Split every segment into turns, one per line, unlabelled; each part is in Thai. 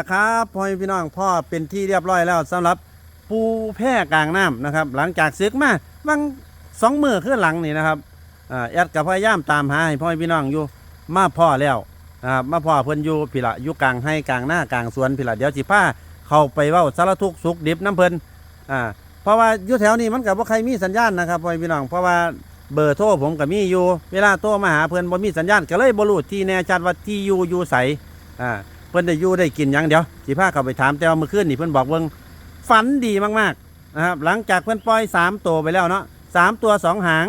นะครับพ่อพี่น้องพ่อเป็นที่เรียบร้อยแล้วสำหรับปูแพร่กลางน้ำนะครับ หลังจากซึกมาบางสองมือขึ้นหลังนี่นะครับอ่าแอดกับพยายามตามหาให้พ่อพี่น้องอยู่มาพ่อแล้วนะครับมาพ่อเพิ่นอยู่พิละอยู่กลางให้กลางหน้ากลางสวนพิละเดี๋ยวสิพาเข้าไปเว้าสารทุกข์สุขดิบน้ำเพลินอ่าเพราะว่าอยู่แถวนี้มันกับว่าใครมีสัญญาณนะครับพ่อพี่น้องเพราะว่าเบอร์โทรผมก็มีอยู่ เวลาโทรมาหาเพิ่นบ่มีสัญญาณก็เลยบ่รู้ที่แน่ชัดว่าที่อยู่อยู่ไสอ่า พิ่นได้อยู่ได้กินยังเดี๋ยวสิพาเขาไปถามแต่ว่าเมื่อคืนนี่เพิ่นบอกเบิ่งฝันดีมากๆนะครับหลังจากเพิ่นปล่อยสามตัวไปแล้วเนาะสามตัวสองหาง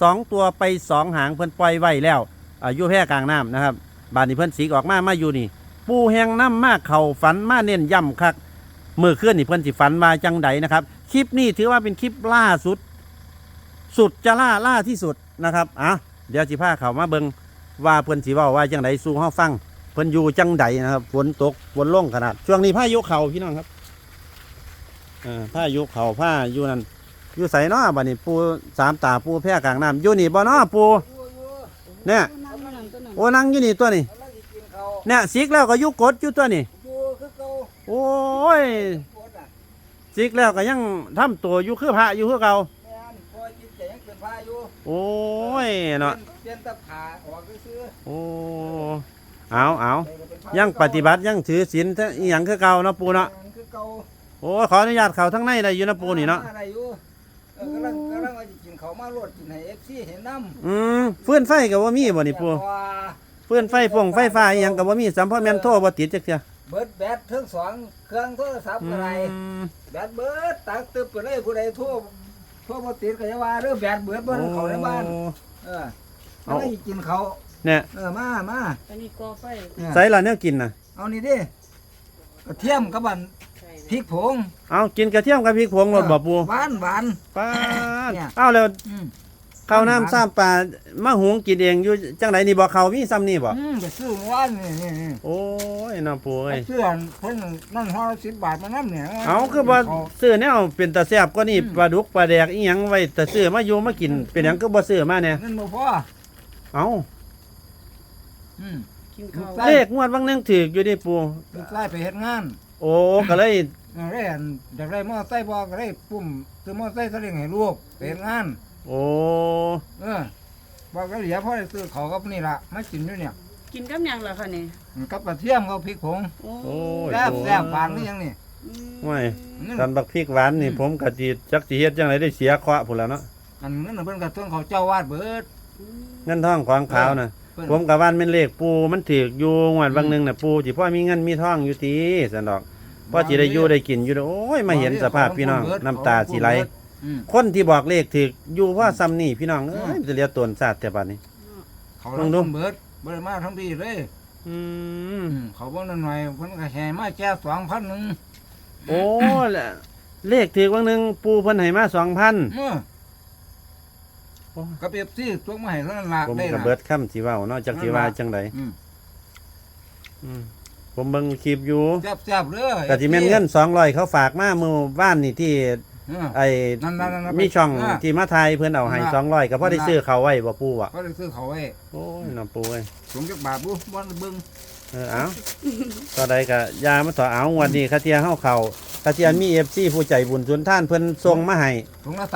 สองตัวไปสองหางเพิ่นปล่อยไว้แล้วอายุแพร่กลางน้ำนะครับบานนี้เพิ่นสีออกมามาอยู่นี่ ปูแหงน้ำมากเข่าฝันมาเน้นย่ำคักเมื่อคืนนี่เพิ่นสิฝันมาจังใดนะครับคลิปนี้ถือว่าเป็นคลิปล่าสุด สุดจะล่าล่าที่สุดนะครับอะเดี๋ยวสิพาเขามาเบิงว่าเพิ่นสิเว้าว่าจังใดสู่เฮาฟัง เพิ่นอยู่จังใดนะครับฝนตกฝนลงขนาด ช่วงนี้พายุเข่าพี่น้องครับอ่าพายุเข่าพายุนั่นอยู่ใส่นาะบัดนี้ปูสามตาปูแพร่กลางน้ำอยู่นี่บ่เนาะปูเนี่ยโอ้นั่งอยู่นี่ตัวนี่เนี่ยสิกแล้วก็อยุกดอยู่ตัวนี่โอ้ยสิกแล้วก็ยังทำตัวอยู่คือพระอยู่คือเก่าโอ้ยเนาะ
เปลี่ยนตะขาออกซื้อ
โอ้ เอาเอายังปฏิบัติยังถือศีลทั้งอหย่างคือเก่าเนาะปูเนาะ
คือเก่า
โอ้ขออนุญาตเขาทั้งในได้อยู่นะปูนี่เนาะ
อะไรอยู่เออกำลังกำลังว่าจะกินเขาวมาโลดกินให้เอฟซีเห็นน้ำ
อืมเฟื่อนไฟกับว่ามีบ่นี่ปู
แต่ว่า
เฟื่อนไฟฟงไฟฟ้าอหย่างกับว่ามีสัมพ่อแม่นโทรบ่ติดจักเที่ย
เบิดแบตทั้งสองเครื่องโทรศัพท์
อื
อะไร
ม
แบตเบิดตักตึบไปเลยผู้ใดโทั่วทั่วบ่ติดก็จะว่าเรื่องแบตเบิดบ่ได้เขาในบ้าน
โอ้
เออ
เอา
เอากินเขาว
เนี่ย
เออมามา
อันนี้ก่อไฟ
เนี่ย
ใส่ละเนี่ยกินน่ะ
เอานี่ดิกระเทียมกับบัน
ใส่
พริกผง
เอากินกระเทียมกับพริกผงรสบ่ปู
หวานหวาน
ป้าด
เนี่ย
เอาแล้ว
อืม
ข้าวน้ำซ้ำปลามาหุงกินเองอยู่จังไดนี่บ่เขามีซ้ำนี่บ่
อืมไปซื้อเมื่อวานนี่นี่นี่
โอ้ยน้าปูเอ้ย
เสื้อเพิ่นนั่นห้าสิบบาทมาน้ำเนี่ย
เอาคือบ่ซื้อแนวเป็นตาแซ่บกว่านี่
อืม
ปลาดุกปลาแดกอีหยังไว้แต่ซื้อมาอยู่มากินเป็นหยังคือบ่ซื้อมาเนี่ย
นั่นบ่พอ
เอา
อืม
กินข้าว
ใส่
เลขงวดบางนึงถือกอยู่ดิปู
ลูกชายไปเฮ็ดงาน
โอ้ก็เลย
อยากได้อันอยากได้มอไซค์บ่ก็ได้ปุ่มซื้อมอไซค์ซะเองให้ลูกไปเฮ็ดงาน
โอ้
เออบอกก็เหลียพอได้ซื้อเขาวกับนี่ล่ะมากินอยู่เนี่ย
กินกับหยังล่ะคะนี่
กับกระเทียมกับพริกผง
โอ้
โอ้ย
แซ่บ
ปู
แซ่บหวานหรือยังนี่
อืม
ไม่
นั่น
กันบักพริกหวานนี่
อืม
ผมกะจิจักสิเฮ็ดจังไดได้เสียเคราะห์พุ่นแล้วเนาะ
อันนั้นนะเพิ่นก็ต้องเขาเจ้าวาดเบิด
อืม
เงินทองของขาวน่ะ
เพิ่น
ผมกะว่านเป็นเลขปูมันถือกอยู่งวดบางนึงน่ะปูสิพ่อมีเงินมีทองอยู่ติซั่นดอกพ่อสิได้อยู่ได้กินอยู่เด้อโอ้ยมาเห็นสภาพพี่น้องน้ำตาสิไหล
อืม
คนที่บอกเลขถือกอยู่พ่อซ้ำนี่พี่น้องเอ้ยจะเรียกตนศาสตร์แต่บัดนี้
เขา
ลองดู
ลงเบิดบ่ได้มาทั้งปีเลย
อืม
อืมเขาบ่นั่นหน่อยเพิ่นก็แห่มาแจ้2,000นึง
โอ้ละเลขถือกบางนึงปูเพิ่นให้มา2,000
เออ
โอ้
ก็เปรียบซี่ตัวมาให้เท่านั้นล่ะ
ผม
ได้
ก็
ล่ะ
เบิดค่ำสิเว้าเนาะจักสิว่าจังได
อืม
อืมผมเบิ่งคลิปอยู่
แซ่บๆเด้อ
ก็สิแม่นเงิน200เขาฝากมาเมื่อบ้านนี่ที่
เออ
ไอ้
นั่นๆๆๆ
มีช่อง
อ่า
ที่มาไทยเพิ่นเอาให้
นั่น
สองร้อยก็พอได้
นั่น
ซื้อเขาวไว้บ่ปู่อะ
ก็ได้ซื้อเขาไว้
โอ้ยน้ำปูเอ้ย
สูงจักบาทบุบ่เบิ่ง
เออเอาตอนใดก็ยามาต่อเอางวันนี้คาเทียเฮาเขาคาเทียมี FC ผู้ใจบุญสุนท่านเพิ่นส่งมาให้
ถุงละ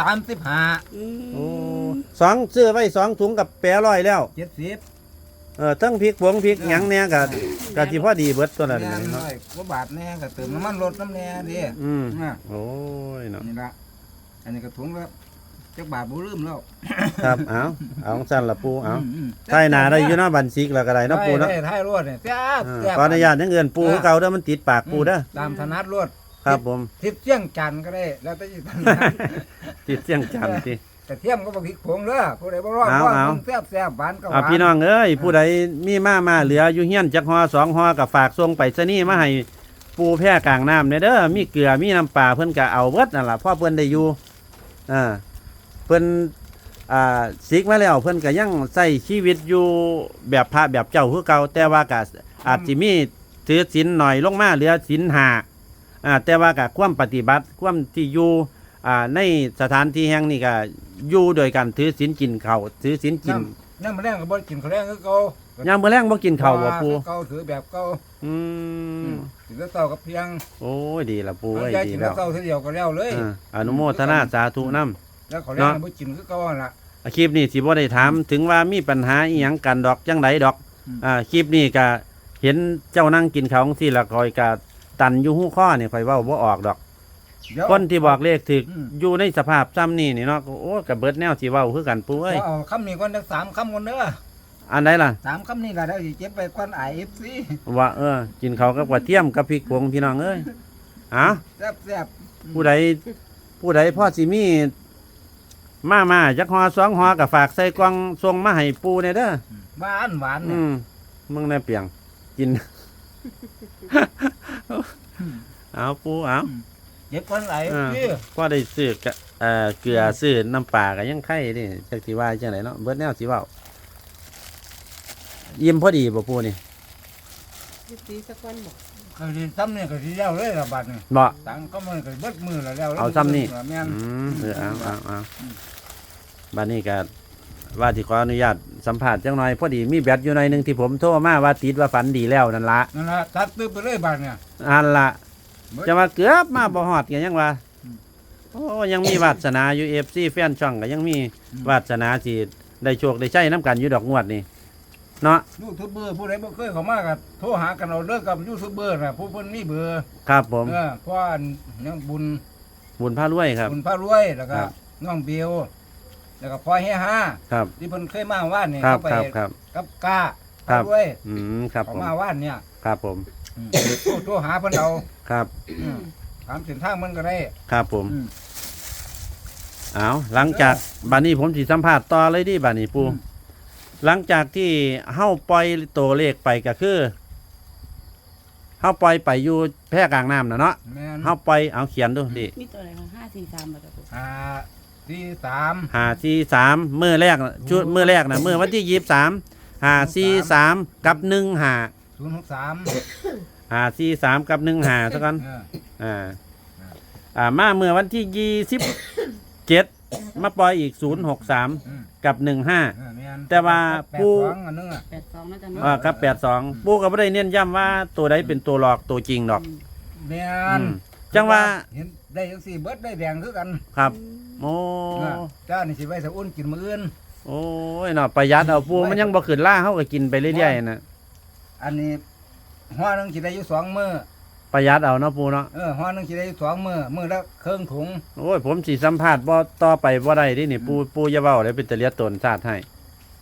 35
อืม
โอ้สองซื้อไว้สองถุงกับแปรร้อยแล้ว
70
เออทั้งพริกผงพริกหยังเนี่ยก็ก็สิพอดีเบิดตัวนั้น
แน่
เนาะ
น้อยกว่าบาทแน่ก็เติมน้ำมันรถน้ำแน่ดิ
อืม
น่ะ
โอ้ยเนาะ
นี่ละอันนี้ก็ถุงละ จักบาทบ่ลืมแล้ว
ครับเอาเอาของสั่นละปูเอา
มม
ใต้หน้าได้อยู่เนาะบันซิกแล้วก็ได้เนาะปูเนาะ
ได้ได้รวดเนี่ยแซ่บ
เออ
แซ่บ
ขออนุญาตยังเงินปูคือเก่าเด้อมันติดปากปูเด้อ
ตามถนัดรวด
ครับผม
ทิพเจียงจันทร์ก็ได้ แล้วแต่สิถนัด
ติดเสียงจันทร์ติ
แต่เทียมก็บ่พริกผงเด้อผู้ใดบ่รอด
เอา
ว่า
เอา
แซ่บแซ่บหวานก็ห
อ่าวา
น
พี่น้องเอ้ยผู้ใดมีมามาเหลืออยู่เฮียนจักฮอสองฮอกับฝากส่งไปซะนี่มาให้ปูแพร่กลางน้ำเนี่ยเด้อมีเกลือมีน้ำปลาเพิ่นก็เอาเบิดนั่นล่ะพ่อเพิ่นได้อยู่อ่า เพิ่นอ่าสิกมาแล้วเพิ่นก็ยังใช้ชีวิตอยู่แบบพระแบบเจ้าคือเก่าแต่ว่าก็อาจสิมีถือศีลหน่อยลงมาเหลือศีลห้าอ่าแต่ว่าก็ความปฏิบัติความที่อยู่อ่าในสถานที่แห่งนี้ก็อยู่โดยการถือศีลกินข้าวถือศีลกิน
น้ำน้ำมันแรงก็บ่กินข้าวแรงคือเก่า
ยามมื้อแรงบ่กินข้าวบ่ปู
เก่าถือแบบเก่า
อืม
ถือเต่ากับเพียง
โอ้ยดีละปูเอ้ย
ยาย
ดี
กิน
แล้ว
เต่าเท่าเดียวก็แล้วเลย
เอออนุโมทนาสาธุนํ
แล้วเขาเรียกว่ากินคือเก่าหั่นล่ะ
อาคลิปนี้สิบ่ได้ถามถึงว่ามีปัญหาอีหยังกันดอกจังไดดอก
อืม
อ่าคลิปนี้ก็เห็นเจ้านั่งกินข้าวที่ละคอยก็ตันอยู่หู้ข้อนี่ข่อยเว้าบ่ออกดอก
เดี๋ยว
คนที่บอกเลขถึก
อืม
อยู่ในสภาพซ้ำนี่นี่เนาะก็โอ้ก็เบิดแนวสิเว้าคือกันปูเอ้ย
เอาคำนี้ก่อนทั้งสามคำก่อนเด้อ
อันใดล่ะ
สามคำนี้ล่ะเดี๋ยวสิเจ็บไปก่อนไอเอฟซี
ว่าเออ กินข้าวกับกระเทียมกับพริกผงพี่น้องเอ้ยอ้าว
แซ่บแซ่บ
ผู้ใดผู้ใดพ่อสิมี มามาจักฮอสองฮอก็ฝากใส่กล่องส่งมาให้ปูเนี่ยเด้อ
หวานหวาน
อื
เนี่ย
มมึงแน่เปียง กิน เอาปูเอา
เจ็บก่อนไอเอฟซี
พ่อได้ซื้อกะเอ่อเกลือซื้อน้ำปลาก็ยังไข่นี่จักสิว่าจังไดเนาะเบิดแนวสิเว้ายิ้มพอดีบ่ปูนี่
สิตีสักวันบอก
ก็สิซ้ำนี่ก็สิแล้วเลยละบัดนี่
บ่
ตังก็มันก็เบิดมือแล้วแล้ว
เอาซ้ำนี่
แม่น
อืมเออเอาเอาเอาบัดนี้ก็ว่าที่ขออนุญาตสัมภาษณ์จังหน่อยพอดีมีแบตอยู่หน่อยหนึงที่ผมโทรมาว่าติดว่าฝันดีแล้วนั่นละ
นั่นล่ะตัดตื้อไปเลยบัดเนี่ย
อันละ
เบิด
จะมาเกือบมาบ่ฮอดกันยังว่า
อืม
โอ้ยังมีวาสนาอยู่ FC แฟนช่องก็ยังมีวาสนาสิได้โชคได้ใช้น้ำกันอยู่ดอกงวดนี่ เนาะ
ยูทูบเบอร์ผู้ใดบ่เคยเข้ามาก็โทรหากันเอาเด้อกับยูทูบเบอร์น่ะผู้เพิ่นมีเบอร์
ครับผม
เออเพราะว่ายังบุญ
บุญพารวยครับ
บุญพระรวยแล้วก็
ครับ
น้องเบลแล้วก็พ่อเฮฮา
ครับ
ที่เพิ่นเคยมาว่านนี่
ครับ
เขาไป
ครับครับ
กับกา
ครั
พ
บ
ระรวย
อืมครับ
เขา
ผม
มาว่านเนี่ย
ครับผม
อืมโทรโทรหาเพิ่นเอา
ครับ
อืมถามเส้นทางมันก็ได้
ครับผม
อืม
เอาหลังจากบัดนี้ผมสิสัมภาษณ์ต่อเลยดิบัดนี้ปู
อืม
หลังจากที่เฮาปล่อยตัวเลขไปก็คือเฮาปล่อยไปอยู่แพร่กลางน้ำนะเนาะ
แม่น
เฮาปล่อยเอาเขียนดูดิ
มีตัวอะไรคะห้าสี่สามบัตรปุ๊
ห้าสี่สาม
หาสี่สามมือแรกน่ะชุดมือแรกนะมือวันที่ยี่สามหาสี่สามกับหนึ่งหา
ศูนย์หกสาม
หาสี่สามกับหนึ่งหาสักกัน
เออ
อ่า อ่า มาเมื่อวันที่ยี่สิบเจ็ด มาปล่อยอีกศูนย์หกสาม
อืม
กับหนึ่งห้า
เออม่น
แต่ว่า
แปด
ผู้
สองอันนึงอะ
แปดสองน่าจะเนาะ
อ่ากับแปดสองปูก็ไม่ได้เน้นย้ำว่าตัวใดเป็นตัวหลอกตัวจริงดอก
แม่
อื
น
มจังว่า
เห็นได้จังสี่เบิดได้แดงคือกัน
ครับโอ้
นะจ้านี่สิไว้สะอุ่นกินมื้ออื่น
โอ้ยเนาะประหยัดเอาปูมันยังบ่ขึ้นล่าเขาก็กินไปเรื่อยๆนะ
อันนี้หัวหนึงสิได้อยู่สองมื้อ
ประหยัดเอาเนาะปูเนาะ
เออหัวหนึงสิได้อยู่สองมื้อมื้อละครึ่งถุง
โอ้ยผมสิสัมภาษณ์บ่ต่อไปบ่ได้ดินี่ปูปูอย่าเว้าเลยเป็นตะเลียตนชาติให้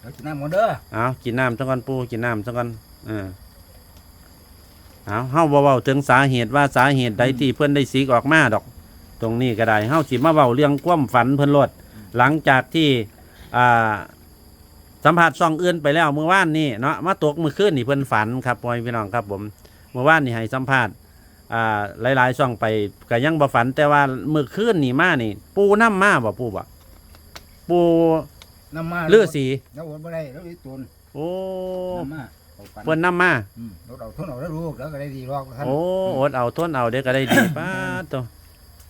เดี๋ยวกินน้ำหมดเด้อ
เอากินน้ำซะก่อนปูกินน้ำซะก่อนเออเอาเฮาบ่เว้าถึงสาเหตุว่าสาเหตุใดที่เพิ่นได้สีกออกมาดอก ตรงนี้ก็ได้เฮาสิมาเว้าเรื่องความฝันเพิ่นโลดหลังจากที่อ่าสัมภาษณ์ช่องอื่นไปแล้วเมื่อวานนี่เนาะมาตกมื้อคืนนี่เพิ่นฝันครับพ่อแม่พี่น้องครับผมเมื่อวานนี่ให้สัมภาษณ์ อ่าหลายๆช่องไปก็ยังบ่ฝัน แต่ว่ามื้อคืนนี่มานี่ ปูน้ำมาบ่ปูบ่ปู
น้ำมา
ฤาษี
แล้วอดบ่ได้แล้วอีตุน
โอ้
น้ำมาเอาปัน
เพิ่นน้ำมา
อืมรถเอาทุนเอาแล้วลูกแล้วก็ได้ดีรอกท่าน
โอ้อดเอาทนเอาเด็กก็ได้ดีป้าดตัว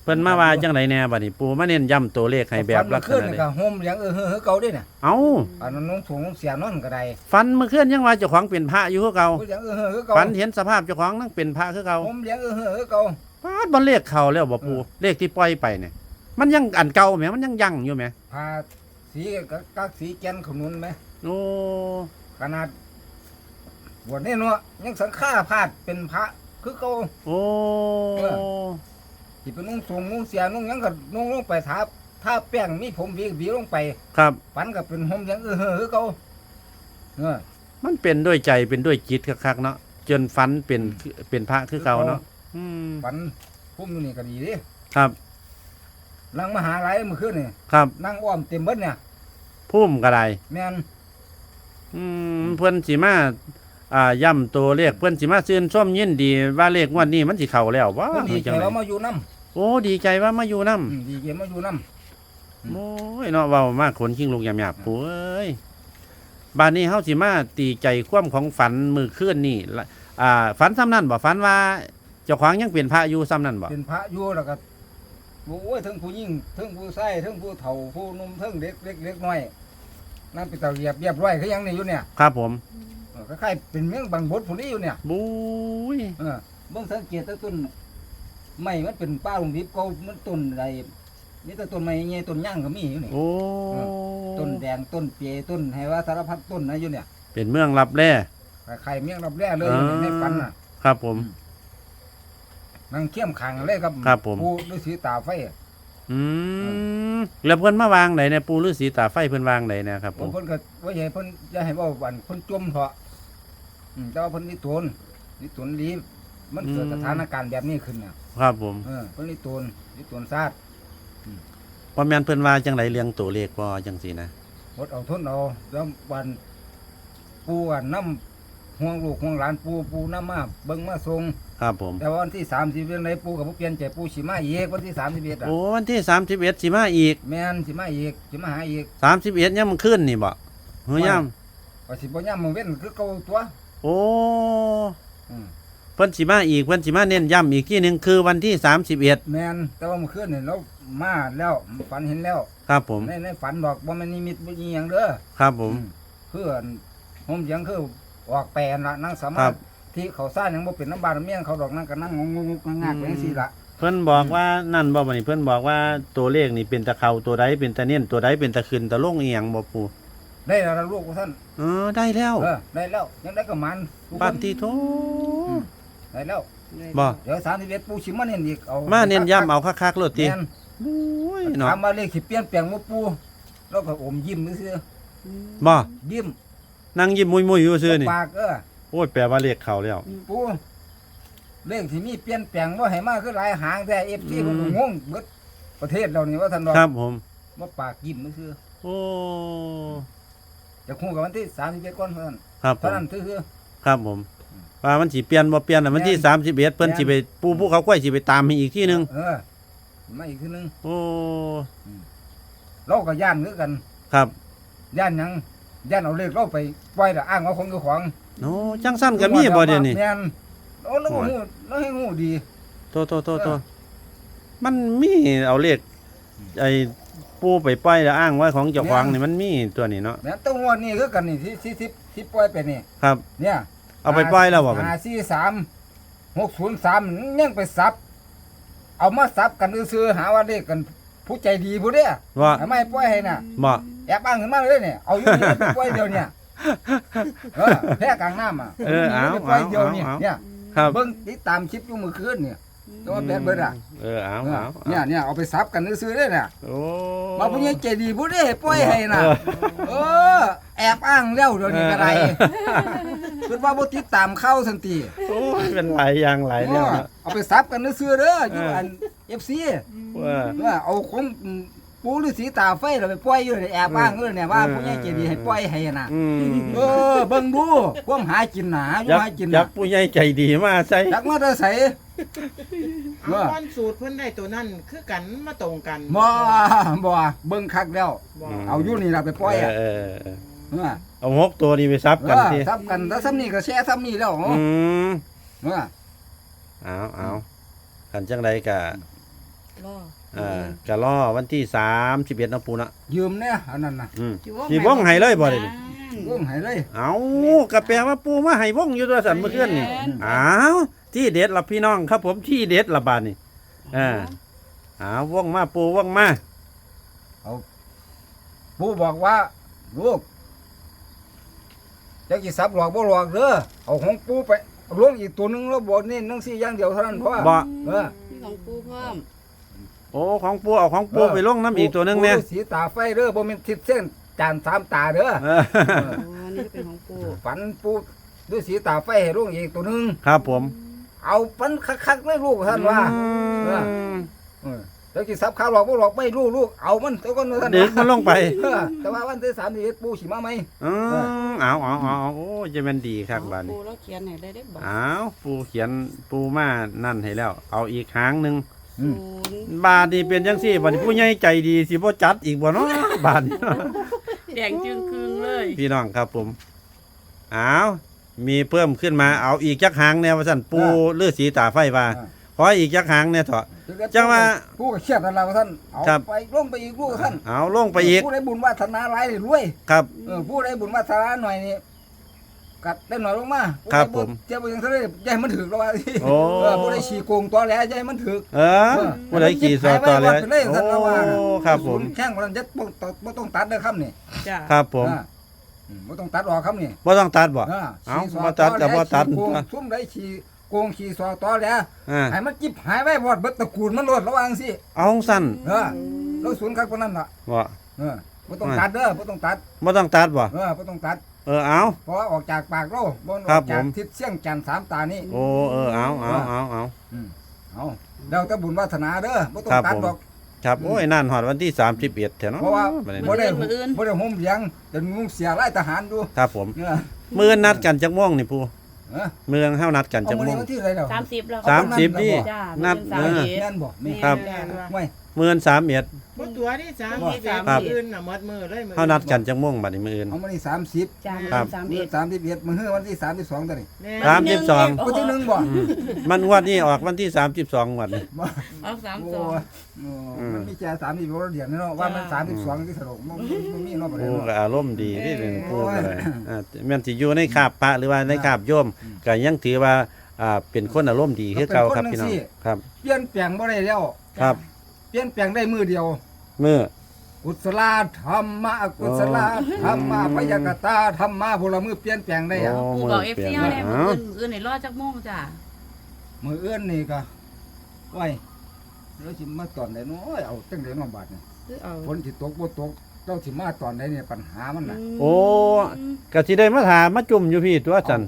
เพิ่นมาว่าจังไรแน่บัดนี้ปูมาเน้นย้ำตัวเลขให้แบบลักษ
ขึ้น
ณะ
นี่
นี้
ก็ห่มเลี้ยงเออเฮ้อเฮ้อเก่าด้วยน่ะ
เอ้า
อันนั้นน้องสูงน้องเสียนอนก็ได้
ฝันเมื่อคืนยังว่าเจ้าของเป็นพระอยู่คือเก่า
ห่มเลี้ยงเออเฮ้อเฮ้อเก่า
ฝันเห็นสภาพเจ้าของนั่งเป็นพระคือเก่า
ห่มเลี้ยงเออเฮ้อเฮ้อเก่า
ป้าดบ่เลขเข้าแล้วบ่ปูเลขที่ปล่อยไปเนี่ยมันยังอันเก่าแหมมันยังยังอยู่แหม
พาสีกับกักสีแกนขนุนไหม
โอ้
ขนาดบวชนี่เนาะยังสังฆาพาดเป็นพระคือเก่า
โอ้
เอที่เป็นนุ่งสูงนุ่งเสียนุ่งหยังก็นุ่งลงไปทาทาแป้งมีผมหวีหวีลงไป
ครับ
ฝันก็เป็นห่มเลี้ยงเออเฮ้อเฮ้อเก่าเออ
มันเป็นด้วยใจเป็นด้วยจิตคักๆเนาะจนฝันเป็นเป็นพระคือเก่าเนาะอืม
ฝันพุ่มอยู่นี่ก็ดีเดิ
ครับ
นั่งมหาลัยเมื่อคืนนี่
ครับ
นั่งอ้อมเต็มเบิดเนี่ย
พุ่มก็ได้
แม่น
อืมเพื่อนสิมาอ่าย่ำตัวเลขเพื่อนสิมาชื่นชมยินดีว่าเลขงวันนี้มันสิเข้าแล้วว้า
เพิ่นดีใจ
จังได
เรามาอยู่น้
โอ้ดีใจว่ามาอยู่น้ำ
อืมดีใจมาอยู่น้ำ
โอ้ยเนาะเว้ามากขนขิงลูกหยาบๆปู่เอ้ยบานนี้เฮาสิมาตีใจคว่ำของฝันมือคืนนี่ละอ่าฝันซ้ำนั่นบ่ฝันว่าเจ้าของยังเป็นพระอยู่ซ้ำนั่นบ่ำ
เป็นพระอยู่แล้วก็โอ้ยทั้งผู้หญิงทั้งผู้ชายทั้งผู้เฒ่าผู้หนุ่มทั้งเด็กเล็กเล็กน้อยนั่นเป็นตาเรียบเรียบร้อยคือหยังนี่อยู่เนี่ย
ครับผม
ปออคล้ายๆเป็นเมืองบางบดผู้นี้อยู่เนี่ย
บุ้ย
เออเบิ่งสังเกตแต่ต้น ไม้มันเป็นป้าลงดิบเก็มันต้นอะไรนี่แต่ต้นไม้ใหญ่ต้นย่างก็มีอยู่นี่
โอ้
ต้นแดงต้นเปียต้นให้ว่าสารพัดต้นนะอยู่เนี่ย
เป็นเมืองรับแร่
ใครเมียงรับแร่เลยอยู่ในในฝันน่ะ
ครับผม
นั่งเข้มขังเลยครับ
ครับผม
ผู้ฤาษีตาไฟอะ
อืมแล้วเพิ่นมาวางไหนเนี่ยปูฤาษีตาไฟเพิ่นวางไหนเนะครับผ
บาง
ม
คนก็ว่าอย่าให้เพิ่นอย่าให้เว่าวันเพิ่นจมเถอะอืมแต่ว่าเพิ่นนี่ตนนี่ตนลี มันเกิดสถานการณ์แบบนี้ขึ้นน่ะ
ครับผม
เออเพิ่นนี่ตนนี่ตนซาด
ว่าแม่นเพิ่นว่าจังไดเรียงตัวเลขบ่จังซี่นะ
อดเอาทนเอาแล้ววันปูอะน้ำห่วงลูกห่วงหลานปูปูน้ำมาเบิ่งมาส่ง
ครับผม
แต่ว่าวันที่สามสิบเดือนไหนปูกับเปลี่ยนใจปูสิมาอีกวันที่สามสิบเอ็ดอะ
โอ้วันที่31สิมาอีก
แม่นสิมาอีกสิมาหาอีก
31ยังมันขึ้นนี่บ่เฮ้ยย่ํ
ว่าสิบ่ย่ำมองเว้นคือเก่าตัว
โอ้
อืม
เพิ่นสิมาอีกเพิ่นสิมาเน้นย้ำอีกที่หนึงคือวันที่ 31
แม่นแต่ว่าเมื่อคืนเนี่ยเรามาแล้วฝันเห็นแล้ว
ครับผม
ในในฝันดอกว่ามันนิมิตบ่อีหยังเด้อ
ครับผม
อืคืออันผมยังคือออกแปลนละนั่งส
ค
มา
รั
ธิ
บ
ที่เขาซ่านยังบ่เป็นน้ำบาดน้ำเมี่ยงเขาดอกนั่งก็นั่งงงๆงากๆไปจังซี่ล่ะ
เพิ่นบอกว่านั่นบ่บัดนี้เพิ่นบอกว่าตัวเลขนี่เป็นตะเขาตัวใดเป็นตะเน้นตัวใดเป็นตะขึ้นตะลงอีหยังบ่ปู
ได้แล้วล่ะลูกของท่าน
เออได้แล้ว
เออได้แล้วยังได้ก็มันทุกคน
ปฏิโท
ได้แล้ว
บ่
เดี๋ยว31ปูสิมาเน้นอีกเอา
มาเน้นย้ำเอาคักๆโลดติ
แม่น
โอ้ยเนาะ
ถามว่าเลขสิเปลี่ยนแปลงบ่ปูแล้วก็อมยิ้มซื่อ
บ่
ๆยิ้ม
นั่งยิ้มมุยๆอยู่ซื่อนี่
ปากเออ
โอ้ยแปลว่าเลขเข้าแล้ว
ปูเลขที่มีเปลี่ยนแปลงว่าให้มากคือหลายหางแต่เอฟซี
อื
มัน
ม
ก็งงเบิดประเทศเรานี่ว่าท่านว่า
ครับผม
ว่าปากยิ้มนี่คือ
โอ้
จะคู่กับวันที่สามสิบเอ็ดก้อนเท่านั้น
ครับผ
เท่ามนั้นคือ
ครับผม ว่ามันสิเปลี่ยนบ่เปลี่ยนน่ะวันที่31เพิ่นสิไปปูภูเขากล้วยสิไปตามให้อีกที่หนึง
เออมาอีกทีหนึง
โอ้
เราก็ย่านคือกัน
ครับ
ย่านหยังย่านเอาเลขเราไปปล่อยละอ้างว่าของเจ้าของ
โอ้จังสั้นก็มีบ่เดี๋ยวนี้
แม่นเราเราก็ฮู้เราให้ฮู้ดี
โตโตโตโตมันมีเอาเลขไอ้ปูไปปล่อยแล้วอ้างไว้ของเจ้าของนี่มันมีตัวนี้เนาะ
แม่นแต้องวดนี่คือกันนี่ที่ที่ที่ที่ปล่อยไปนี่
ครับ
เนี่ย
เอาไปปล่อยแล้วบ่มัน
ห้าสี่สามหกศูนย์สามยังไปซับ เอามาซับกันซื้อๆหาว่าเลขกันผู้ใจดีผู้เด้อ
ว่า
ทำไมปล่อยให้น่ะ
บ่
แอบอ้างขึ้นมาเลยเนี่ยเอาอยู่นี่ไปปล่อยเดียวเนี่ยเออแพ้กลางน้ำอะ
เออเอา
ไปปล่
เอา
อยเดียว
เอา
เนี่ย
เอา
เนี่ย
ครับ
เบิ่งติดตามคลิปอยู่เมื่อคืนเนี่ย แต่ว่าแบดเบิดอะ
เออเอา
เออ
เอาเอา
เนี่ยเนี่ยเอาไปซับกันซื้อๆเลยน่ะ
โอ้
มาผู้ใหญ่ใจดีผู้เด้ปล่อยให้น่ะเออ แอบอ้างแล้วเดี๋ยวนี้ก็ได้เพิ่นว่าบ่ติดตามเข้าทันที
โอ้ยเป็นหลายอย่างหลายเนี่ยเนาะ
เอาไปซับกันซื้อๆเด้ออยู่
เอออั
อัน FC
ว่า
ว่าเอาของปูฤาษีตาไฟเราไปปล่อยอยู่ในแอบอ้างเลยเนี่ยว่า
เออ
ผู้ใหญ่ใจดีให้ปล่อยให้น่ะ
อืม
เออเบิ่งดูความหากินหนาอยู่
ยัก
หากิน
ยั
น่ะ
กผู้ใหญ่ใจดีมาใส่
จักมาได้ใส่
เอาก้อนสูตรเพิ่นได้ตัวนั้นคือกันมาตรงกัน
บ่บ่เบิ่งคักแล้ว
บ่
เอาอยู่นี่ล่ะไปปล่อยอะ
เออเออ
เออ
เอาหกตัวนี้ไปซับ
เอ
กัน
อ
ที
ทับกันแล้วซ้ำนี่ก็แช่ซ้ำนี่แล้ว
อืม
เออ
เอาเอากันจังไดกะ
รอ
อ่ากะล่อวันที่สามสิบเอ็ดนาะปูนะ
ยืมเนี่ยอันนั้นน่ะ
อืม สิว่องให้เลยบ่ได้นี่
เบิ่งให้เลย
เอากะแปลว่าปูมาให้ว่องอยู่ตัวสันเมื่อคืนนี่อ้าวที่เด็ดละพี่น้องครับ ผมที่เด็ดละบาดนี่อ่าอ้าวว่องมาปูว่องมา
ปู่บอกว่า ลูกจักสิซับหลอกบ่หลอกเด้อเอาของปู่ไปเอาลงอีกตัวหนึงแล้วบอกนี่นังซี่อย่างเดียวเท่านั้นพอ
บ่
เออ
มีของปูพร้อม
โอ้ของปูเอาของปูไปลงน้ำอีกตัวหนึงเนี่ย
ปู่สีตาไฟเด้อบ่แม่นทิศเส้น จานสามตาเด้อ
เออ
อ๋อนี่เป็นของปู
ฝันปู่ด้วยสีตาไฟให้ลูกอีกตัวหนึง
ครับผม
เอาปันคักๆเลยลูกท่านว่า เออ เออแล้วสิซับข้าวหลอกบ่หลอกไม่รู้ลูกเอามันเท่ากันท่าน
ดึกมันลงไป
เออแต่ว่าวันที่31ปู่สิมาไหม
อืมเอาเอาเอาเอาโอ้จะแมันดีครับบาดนี้
ปูแล้วเขียนให้ได้ได้บอก
อ้าวปูเขียนปูมานั่นให้แล้ว เอาอีกหางหนึ่ง
อืม
ศูนย์
บาทนี่เป็นจังซี่บัดนี้ผู้ใหญ่ใจดีสิบ่จัดอีกบ่เนาะบาทนี้
แดงจึงครึ่งเลย
พี่น้องครับผมอ้าวมีเพิ่มขึ้นมาเอาอีกจักหางแนวว่าซั่นปูฤาษีตาไฟว่า ขออีกจักหางเนี่ยเถอะ จังว่า
ปู่ก็เครียดนั่นล่ะว่าท่านเอา
ครับ
ไปลงไปอีกลูกท่าน
เอาลงไปอีก
ผู้ใดบุญวาสนาหลายนี่รวย
ครับ
เออผู้ใดบุญวาสนาหน่อยนี่ กัดได้หน่อยลงมา
ครับผม
เจ้าบ่ยังทะเลอย่าให้มันถึกแล้วว่าสิ
โอ้
เออบ่ได้ฉี่โกงตัวแล้วอย่าให้มันถึก
เออผู้ใดขี่ซอต่อเลย
หายไว้วัดไปเลยท่านว่าว่าน่ะ
โอ้ครับผม
แข้งมันจะบ่ต้องบ่ต้องตัดเด้อครับนี่
จ้า
ครับผม
อ่าอืมบ่ต้องตัดออกครับนี่
บ่ต้องตัดบ่
อ่า
เอ้า
ฉี่สอ
บ่ตัดก็บ่ตัด
ฉี่โกงซุ่มได้ฉี่โกงฉี่สอต่อแล้ว
อ่า
ให้มันจิบหายไว้บอดเบิดตระกูลมันโลดระวังสิ
เอาสั้น
เออแล้วศูนย์คักคนนั้นล่ะ
บ่
เออบ่ต้องตัดเด้อบ่ต้องตัด
บ่ต้องตัดบ่
เออบ่ต้องตัด
เออเอา
เพราะว่าออกจากปากเราบ่อ
ครั
อบกจาก
ผม
ทิศเสียงจันทร์สามตานี่
โอ้เออเอาเอาเอาเอา
อืมเอาเดาแต่บุญวาสนาเด้อบ่ต้อ
ครั
ง
บ
ตัด
ผม
ดอก
ครับโอ้ยนั่นฮอดวันที่31แท้เนาะ
เพราะว่า
บัดนี้
บ่ได้
มื้ออื่น
บ่ได้ห่มเหลียงจะนุ่งเสียไล่ทหารดู
ครับผม
เออ
มื้อนัดกันจักม่วงนี่ปู่
เออ
เมืองเฮานัดกัน
เอา
จัก
มื้อ
ม่ว
นี้
ง
วันที่อะไรแล้ว
สามสิบแล้ว
สามสิบนี่
จ้า
นัด
มื้ออื่นสาม
เออ
สิบ
แม่นบ่นี่
ครับ
แม่ นว่า
ไม่
เมือน31
บ่ตัวที่สาม
บ่
ที่
สาม
สาม
สิบ
อื่นน่ะหมดมือเลยมือ
เฮานัดกันจักม่วงบัดนี้มื้ออื่น
เอามื้อนี้30
จ้า
ครับ
สาม
มื้
สิ
อบ31มื้อฮื้อวันที่32ตอนนี้
แม่
สามสิบสอง
วันที่หนึ่งบ่
อืมมันงวดนี้ออกวันที่32งวดนี้
บ่
เอาสาม
โอ้
สอง
โอ้
อืม
มันมีแค่30บ่เดียวเนาะว่ามัน
จ้า
32ที่สรุปมันมันมีเนาะบ่ได้
ปู่ก็
เนาะ
อารมณ์ดีที่เป็นปู่ก็ได้
โอ้ย
อ่าแม่นสิอยู่ในคาบพระหรือว่าในคาบโยมก็ยังถือว่าอ่าเป็นคนอารมณ์ดีคือเก่าครับพี่น้องครับ
เปลี่ยนแปลงบ่ได้แล้ว
ครับ
เป ลี่ยนแปลงได้มือเดียว
มื้อ
กุศลธรรมะอกุศลธรรมะพยากตาธรรมะพลมือเปลี่ยนแปลงได้อะ
โอ้
ปู
มื้
บอก
อ
เอฟ
เปลี่
ซี
ยน
เฮา
แล้
แน่
ว
มื้อ
เอ้า
อื่นมื้ออื่นนี่รอจักโมงจ้า
มือเอื้อนนี่ก็ไว้เดี๋ยวสิมาตอนไหนเนาะเอาจังได๋เนาะบาดนี่
คือเอา
ฝนสิตกบ่ตกเจ้าสิมาตอนไหนเนี่ยปัญหามันน่ะ
โอ้ก็สิได้มาถามมาจุ่มอยู่พี่ตัวจัน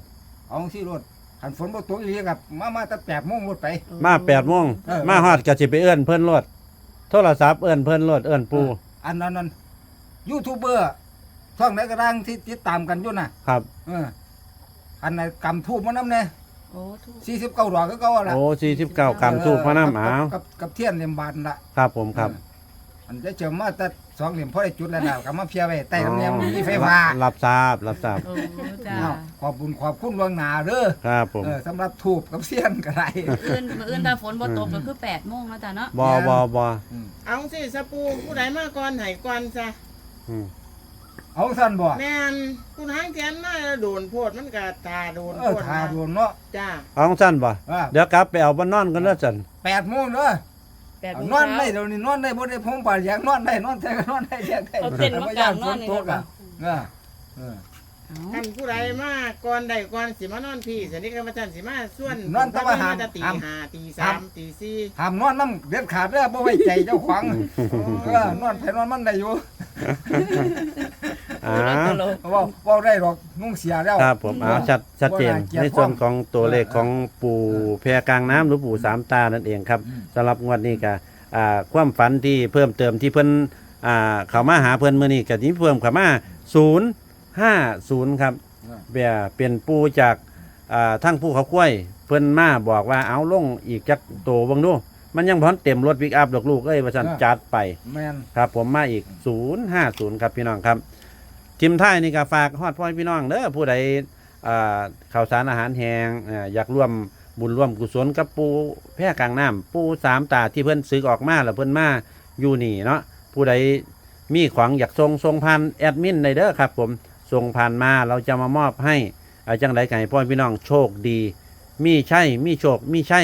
เอาสิรถคันฝนบ่ตกอีหลีกับมามาแต่8:00นรถไป
มา8โมง
เออ
มาฮอดก็สิไปเอื้อนเพิ่นรถ โทรศัพท์เอื้อนเพิ่นรถเอื้อนปู่
อันนั้นนั้นยูทูบเบอร์ช่องไหนก็ดังที่ติดตามกันอยู่น่ะ
ครับ
เอออันไหนกำทูบมานำแน่
โอ้ถูก
49ดอกก็เก่าละ
โอ้49คำทูบพระน้ำหาว
กับกับเทียนเหลี่ยมบานละ
ครับผมครับ
อันจะเจอมาแต่ สองเหลี่ยมพอได้จุดแล้วนะก็มาเพียไว้ใต้ลำเนียงมีไฟฟ้า
รับทราบรับทราบ
โอ้จ้า
อ้าวขอบคุญขอบคุณล่วงหน้าเด้อ
ครับผม
เออสำหรับทูบกับเสียนก็ได้
มื้ออื่นมื้ออื่นถ้าฝนบ่ตกก็คือ8โมงแล้วจ้าเนาะ
บ่บ่บ่
เอาสิสปูผู้ใดมาก่อนให้ก่อนซะ
อืม
เอาสั้นบ่
แม่นผู้ทางแทนมาโดนโพดมันก็ตาโดน
เอ
โพ
อ
ด
ทาดวนเนาะ
จ้า
เอาของสั้นบ่
อ่า
เดี๋ยวกลับไปเอาบ้านนอนกันเด้อจัน
แปดโมงเด้อ
8โมง
นอนได้
เช้า
เดี๋ยวนี้นอนได้บ่ได้พงป่าอยากนอนได้นอนแต่ก็นอนได้เรียกได้
เอาเต็นท์มากางนอนนี่
ฝ
ก็
ตกอะเออเออ
เอา
ท่านผู้ใดมาก่อนใดก่อนสิมานอนพี่สนิทกันมาท่านสิมาส่วน
นอนแต่ว่าหาม
แต่ตี
หาม
ห้าตีสามตีสี่
ห้ามนอนน้ำเด็ดขาดเด้อบ่ไว้ใจเจ้าของเออนอนไปนอนมันได้อยู่
อ่า
ตลก
เว้าเว้าได้หรอกนุ่งเสียแล้ว
ครับผมเอาชัดชัดเจน
ว่าเกียรติ
ในส่วน
ความ
ของตัวเลขของปู่แพรกลางน้ำหรือปู่สามตานั่นเองครับ
อืม
สำหรับงวดนี้ก็อ่าความฝันที่เพิ่มเติมที่เพิ่นอ่าเข้ามาหาเพิ่นมื้อนี้ก็นี้เพิ่มเข้ามา050ครับเบียเป็นปูจากอ่าทั้งผู้เขาคุ้ยเพิ่นมาบอกว่าเอาลงอีกจักโตเบิ่งดูมันยังพร้อมเต็มรถปิกอัพดอกลูกเอ้ยว่าซั่น
อ่า
จัดไป
แม่น
ครับผมมาอีก 050 ครับพี่น้องครับ ทีมท้ายนี่ก็ฝากฮอดพ่อพี่น้องเด้อผู้ใดข่าวสารอาหารแห้งอยากร่วมบุญร่วมกุศลกับปูแพร่กลางน้ำปูสามตาที่เพิ่อนซื้อออกมาแล้วเพิ่อนมาอยู่นี่เนาะผู้ใดมีของอยากส่งส่งผ่านแอดมินได้เด้อครับ ผมส่งผ่านมาเราจะมามอบให้จังไรไก่พ่อพี่น้องโชคดี มีใช่มีโชคมีใช่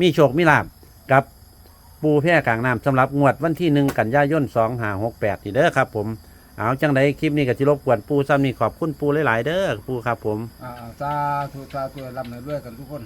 มีโชคมีลาบกับปูแพร่กลางน้ำสำหรับงวดวันที่หนึ่งกันยายนสองหาหกแปดนี่เด้อครับ ผม เอาจังไรคลิปนี้ก็จิรบกวนปูซ้ำนี่ขอบคุณปูหลายๆเด้อปูครับผม
อ่าสาธุสาธุร่ำให้รวยกันทุกคน